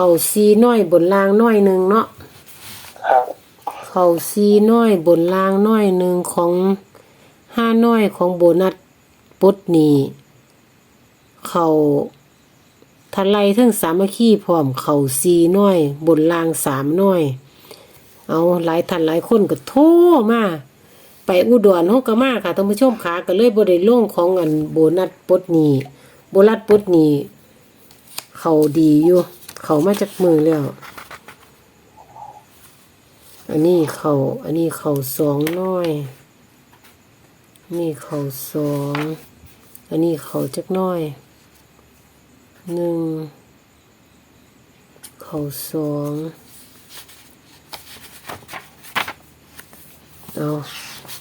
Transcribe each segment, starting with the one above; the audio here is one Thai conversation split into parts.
เขาซีน้อยบนล่างน้อยหนึ่งเนาะครับเขาซีน้อยบนล่างน้อยหนึ่งของห้าน้อยของโบนัสปลดหนีเขาทันไลเทั้งสามัคคีพร้อมเขาซีน้อย บนล่างสามน้อย เอาหลายท่านหลายคนก็โทรมาไปอุดรเฮาก็มาค่ะท่านผู้ชมขาก็เลยบ่ได้ลงของอันโบนัสปลดหนี้โบนัสปลดหนี้เขาดีอยู่ เขามาจากมือแล้ว อันนี้เขาอันนี้เขาสองน้อย นี่เขาสอง อันนี้เขาจักน้อยหนึ่งเขาสองเอา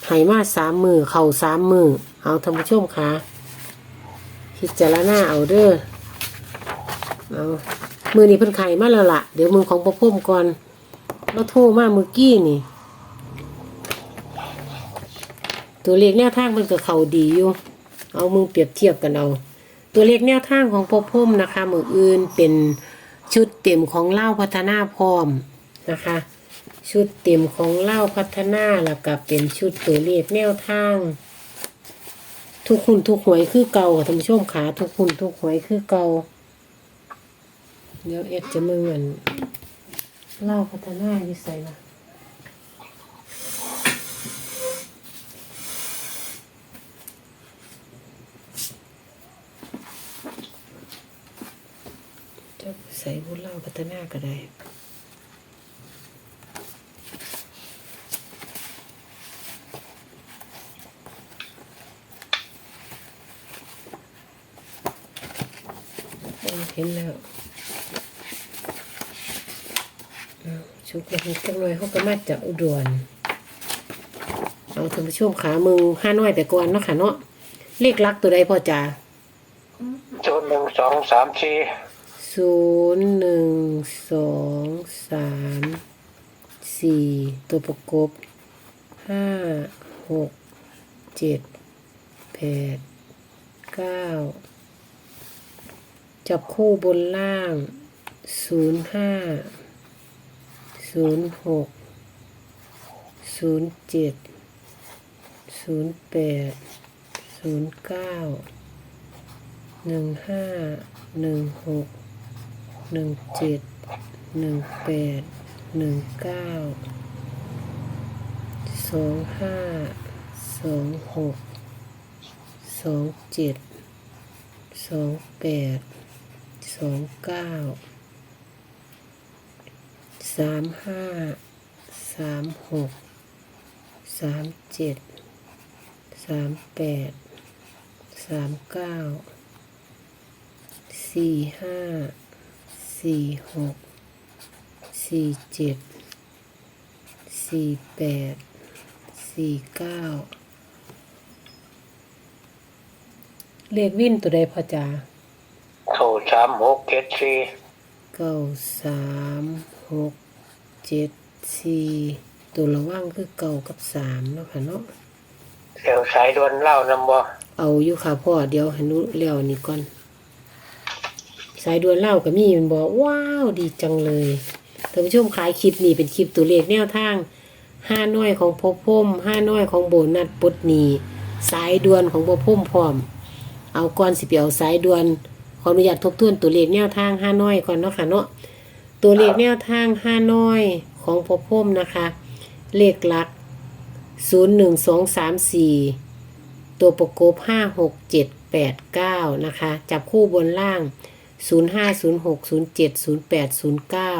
ให้มาสามมือเข่าสามมือเอาท่านผู้ชมคะพิจารณาเอาเด้อเอา มือนี้เพิ่นไข่มาแล้วล่ะ เดี๋ยวมือของพ่อพุ่มก่อนเราโทรมาเมื่อกี้นี่ ตัวเลขแนวทางมันก็เขาดีอยู่เอามือเปรียบเทียบกันเอาตัวเลขแนวทางของพ่อพุ่มนะคะ มืออื่นเป็นชุดเต็มของเล่าพัฒนาพร้อมนะคะ ชุดเต็มของเล่าพัฒนาแล้วก็เป็นชุดตัวเลขแนวทางทุกคุณทุกหวยคือเก่าท่านผู้ชมขาทุกคุณทุกหวยคือเก่า เดี๋ยวเอ็ดจะมึงอันเล่าพัฒนาอยู่ใส่ละจะใส่บุญเล่าพัฒนาก็ได้เห็นแล้ว ชุกแล้วจังเลยเขาก็มาจากอุดรเอาท่านผู้ชมขามึงห้าน้อยไปก่อนเนาะค่ะเนาะเลขลักตัวใดพ่อจ๋าจุดหนึ่งสองสามสี่ศูนย์หนึ่งสองสามสี่ตัวประกบห้าหกเจ็ดแปดเก้าจับคู่บนล่างศูนย์ห้า ศูนย์หกศูนย์เจ็ดศูนย์แปดศูนย์เก้าหนึ่งห้าหนึ่งหกหนึ่งเจ็ดหนึ่งแปดหนึ่งเก้าสองห้าสองหกสองเจ็ดสองแปดสองเก้า สามห้าสามหกสามเจ็ดสามแปดสามเก้าสี่ห้าสี่หกสี่เจ็ดสี่แปดสี่เก้าเลขวิ่นตัวใดพอจาเข้าสามหกเจ็ดสี่เก้าสามหก เจ็ดสี่ตัวระว่างคือเก้ากับสามเนาะค่ะเนาะเดี๋ยวสายด่วนเล่านำบ่เอาอยู่ค่ะพ่อเดี๋ยวให้หนุเลี้ยวนี่ก่อน สายด่วนเล่ากับมี่มันบอกว้าวดีจังเลยท่านผู้ชมขายคลิปนี้เป็นคลิปตัวเลขแนวทางห้าน้อยของพ่อพุ่มห้าน้อยของโบนัสปลดหนีสายด่วนของพ่อพุ่มพร้อม เอาก่อนสิไปเอาสายด่วนขออนุญาตทบทวนตัวเลขแนวทางห้าน้อยก่อนเนาะค่ะเนาะ ตัวเลขแนวทางห้าน้อยของพ่อพ่มนะคะ เลขหลักศูนย์หนึ่งสองสามสี่ตัวประกบห้าหกเจ็ดแปดเก้านะคะ จับคู่บนล่างศูนย์ห้าศูนย์หกศูนย์เจ็ดศูนย์แปดศูนย์เก้า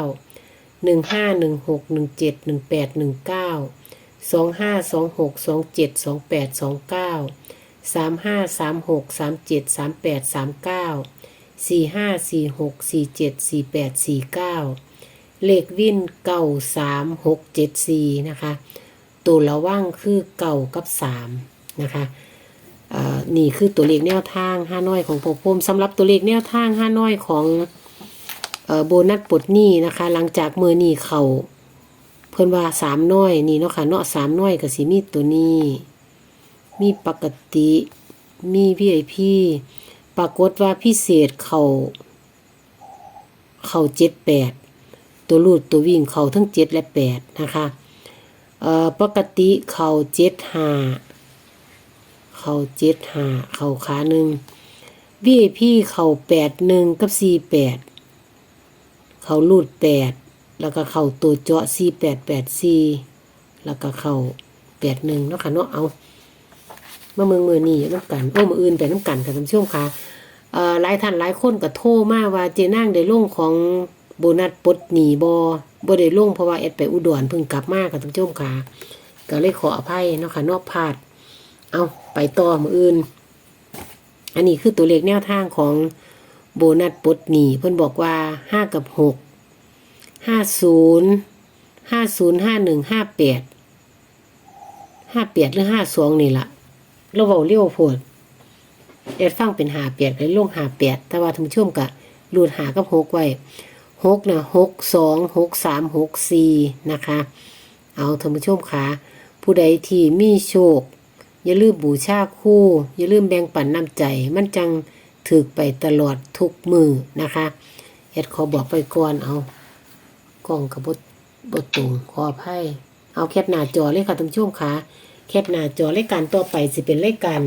หนึ่งห้าหนึ่งหกหนึ่งเจ็ดหนึ่งแปดหนึ่งเก้าสองห้าสองหกสองเจ็ดสองแปดสองเก้าสามห้าสามหกสามเจ็ดสามแปดสามเก้า สี่ห้าสี่หกสี่เจ็ดสี่แปดสี่เก้าเลขวิ่นเก้าสามหกเจ็ดสี่นะคะ ตัวระว่างคือเก่ากับสามนะคะนี่คือตัวเลขแนวทางห้าน้อยของพอพมสำหรับตัวเลขแนวทางห้าน้อยของอโบนัสปลดหนี้นะคะ หลังจากเมื่อนี่เขาเพิ่นว่าสามน้อยนี่เนาะค่ะเนาะสามน้อยกับสีมีตัวนี้ มีปกติมีพี่ไอพี่ ปรากฏว่าพิเศษเขาเขาเจ็ดแปดตัวรูดตัววิ่งเขาทั้งเจ็ดและแปดนะคะปกติเขาเจ็ดห้าเขาเจ็ดห้าเขาขาหนึ่ง VIP เขาแปดหนึ่งกับสี่แปดเขารูดแปดแล้วก็เขาตัวเจาะสี่แปดแปดสี่แล้วก็เขาแปดหนึ่งนะค่ะเนาะเอา มาเมืองมือนี่น้ำกันโอ้มืออื่นแต่น้ำกันค่ะท่านผู้ชมค่ะเอ่อหลายท่านหลายคนก็โทรมาว่าเจนั่งได้ลงของโบนัสปดหนีบอบ่ได้ลงเพราะว่าแอดไปอุดรเพิ่งกลับมาค่ะท่านผู้ชมค่ะก็เลยขออภัยเนาะค่ะนอกพลาด เอาไปต่อมืออื่น อันนี้คือตัวเลขแนวทางของโบนัสปดหนีเพิ่นบอกว่าห้ากับหกห้าศูนย์ห้าศูนย์ห้าหนึ่งห้าแปดห้าแปดหรือห้าสองนี่ละ เราเว้าเร็วโพดแอดฟังเป็นหาแปดเลยลงหาแปดแต่ว่าท่านผู้ชมกะรูดหากับหกไว้หกนะหกสองหกสามหกสี่นะคะ เอาท่านผู้ชมค่ะผู้ใดที่มีโชค อย่าลืมบูชาคู่ อย่าลืมแบ่งปันน้ำใจ มันจังถึกไปตลอดทุกมือนะคะแอดขอบอกไปก่อนเอากล้องกับบดบตรงขออภัยเอาแคปหน้าจอเลยค่ะท่านผู้ชมค่ะ แคปหน้าจอรายการต่อไปสิเป็นรายการ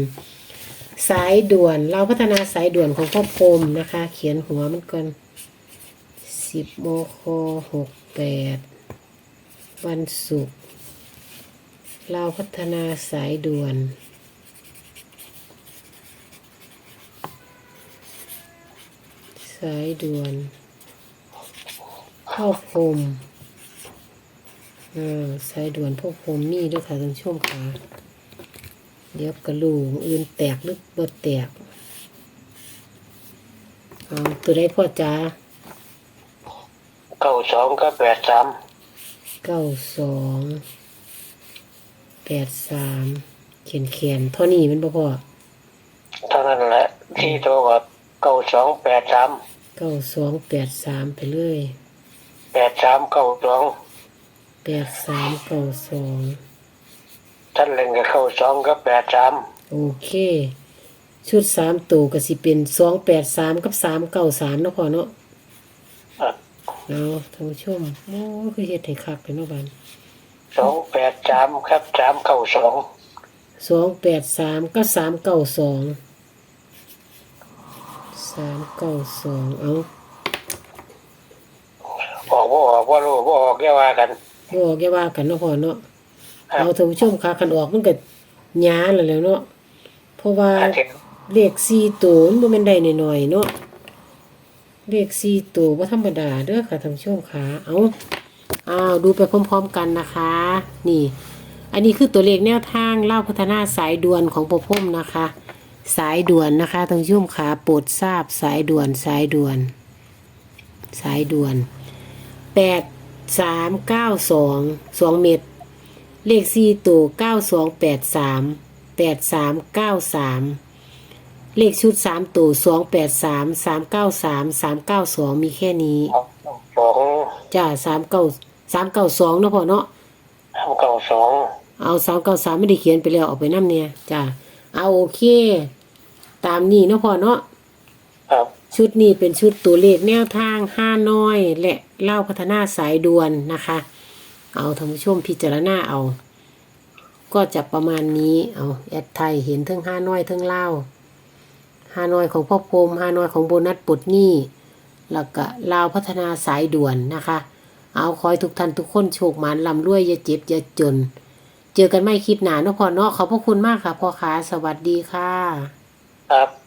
สายด่วน เราพัฒนาสายด่วนของพ่อพรมนะคะ เขียนหัวมันก่อนสิบโมคหกแปดวันศุกร์เราพัฒนาสายด่วน สายด่วนพ่อพรม เออสายด่วนพวกผมมีด้วยค่ะท่านผู้ชมค่ะ เดี๋ยวกระลูกอื่นแตกหรือบ่แตกเอาตัวได้พ่อจ้าเก้าสองกับแปดสามเก้าสองแปดสามเขียนเขียนๆเท่านี้มันบ่พอเท่านั้นแหละที่โตก็เก้าสองแปดสามเก้าสองแปดสามไปเลยแปดสามเก้าสอง แปดสามเก้าสองท่านเล่นกับเก้าสองกับแปดสามโอเค ชุดสามตัวก็สิเป็นสองแปดสามกับสามเก้าสามเนาะพอเนาะอะเอาท่านผู้ชมโอ้คือเฮ็ดให้คักเลยเนาะบานสองแปดสามครับสามเก้าสองสองแปดสามก็สามเก้าสองสามเก้าสองเอาออกบ่ออกว่ารู้บ่ออกแค่ว่ากัน บอกแกว่ากันเนาะพ่อเนาะครับเอาท่านผู้ชมค่ะคันออกมันก็หยาแล้วแหล้วเนาะเพราะว่าอาทิตย์เลขสี่ตัวมันบ่แม่นได้หน่อยๆเนาะเลขสี่ตัวบ่ธรรมดาเด้อค่ะท่านผู้ชมค่ะเอาอ้าวดูไปพร้อมๆกันนะคะ นี่ อันนี้คือตัวเลขแนวทางเล่าพัฒนาสายด่วนของปพมนะคะ สายด่วนนะคะท่านผู้ชมขาโปรดทราบสายด่วนสายด่วน สายด่วนแปด สามเก้าสองสองเม็ดเลขสี่ตัวเก้าสองแปดสามแปดสามเก้าสามเลขชุดสามตัวสองแปดสามสามเก้าสามสามเก้าสองมีแค่นี้ สองจ้าสามเก้าสามเก้าสองเนาะพ่อเนาะสามเก้าสองเอาสามเก้าสามไม่ได้เขียนไปแล้วเออกไปน้ำเนี่ยจ้าเอาโอเค ตามนี้เนาะพ่อเนาะครับ ชุดนี้เป็นชุดตัวเลขแนวทางห้าน้อย และเล่าพัฒนาสายด่วนนะคะ เอาท่านผู้ชมพิจารณาเอา ก็จะประมาณนี้ เอาแอดไทยเห็นทั้งห้าน้อยทั้งเล่าห้าน้อยของพ่อพรมห้าน้อยของโบนัสปลดหนี้แล้วก็ลาวพัฒนาสายด่วนนะคะ เอาคอยทุกท่านทุกคนโชคหมานลำรวยอย่าเจ็บอย่าจน เจอกันไม่คลิปหนาเนาะพ่อเนาะขอบพระคุณมากค่ะพ่อค้าสวัสดีค่ะ ครับ